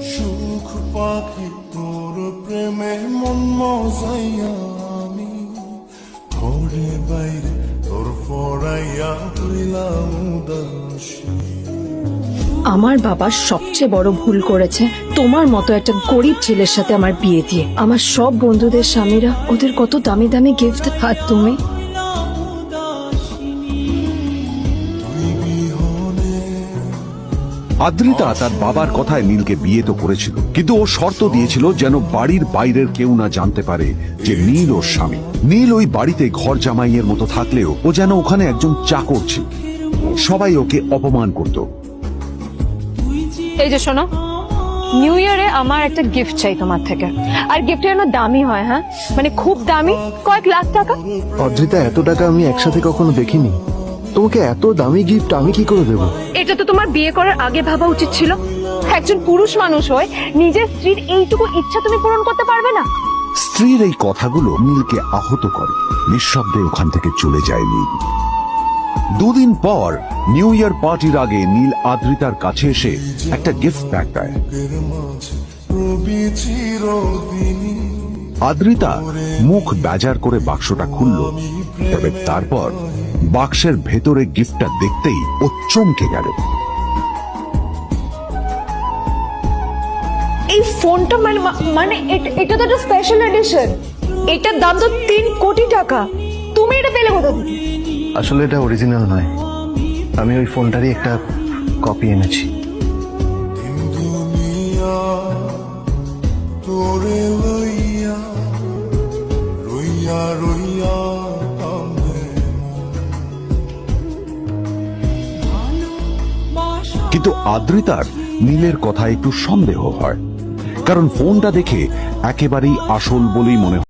সুখ পাখি তোর প্রেমে মন আমি। ঘরে বাইরে তোর পড়াইয়া হইলাম আমার বাবা সবচেয়ে বড় ভুল করেছে। তোমার মতো একটা গরিব ছেলের সাথে আমার বিয়ে দিয়ে। আমার সব বন্ধুদের স্বামীরা ওদের কত দামি দামি গিফট আর তুমি? আদ্রিতা তার বাবার কথায় নীলকে বিয়ে তো করেছিল কিন্তু ও শর্ত দিয়েছিল যেন বাড়ির বাইরের কেউ না জানতে পারে যে নীল ওর স্বামী। নীল ওই বাড়িতে ঘর জামাইয়ের মতো থাকলেও ও যেন ওখানে একজন চাকর ছিল। সবাই ওকে অপমান করত। এই যে শোনো নিউ ইয়ারে আমার একটা গিফট চাই তোমার থেকে। আর গিফট যেন দামি হয় হ্যাঁ? মানে খুব দামি কয়েক লাখ টাকা। অদ্রিতা এত টাকা আমি একসাথে কখনো দেখিনি। তোমাকে এত দামি গিফট আমি কি করে দেবো? এটা তো তোমার বিয়ে করার আগে ভাবা উচিত ছিল। একজন পুরুষ মানুষ হয়ে নিজের স্ত্রীর এইটুকু ইচ্ছা তুমি পূরণ করতে পারবে না। স্ত্রীর এই কথাগুলো নীলকে আহত করে। নিঃশব্দে ওখান থেকে চলে যায় নীল দুদিন পর নিউ ইয়ার পার্টির আগে নীল আদ্রিতার কাছে এসে একটা গিফট প্যাক দেয়। আদ্রিতা মুখ বেজার করে বাক্সটা খুলল। তবে তারপর বাক্সের ভেতরে গিফটটা দেখতেই ও চমকে গেল। এই ফোনটা মানে মানে এটা- তো একটা স্পেশাল এডিশন এটার দাম তো তিন কোটি টাকা। তুমি এটা পেলে কোথা থেকে? আসলে এটা অরিজিনাল নয়। আমি ওই ফোনটারই একটা কপি এনেছি। তোরে লইয়া রইয়া রইয়া। কিন্তু আদ্রিতার নীলের কথা একটু সন্দেহ হয় কারণ ফোনটা দেখে একেবারেই আসল বলেই মনে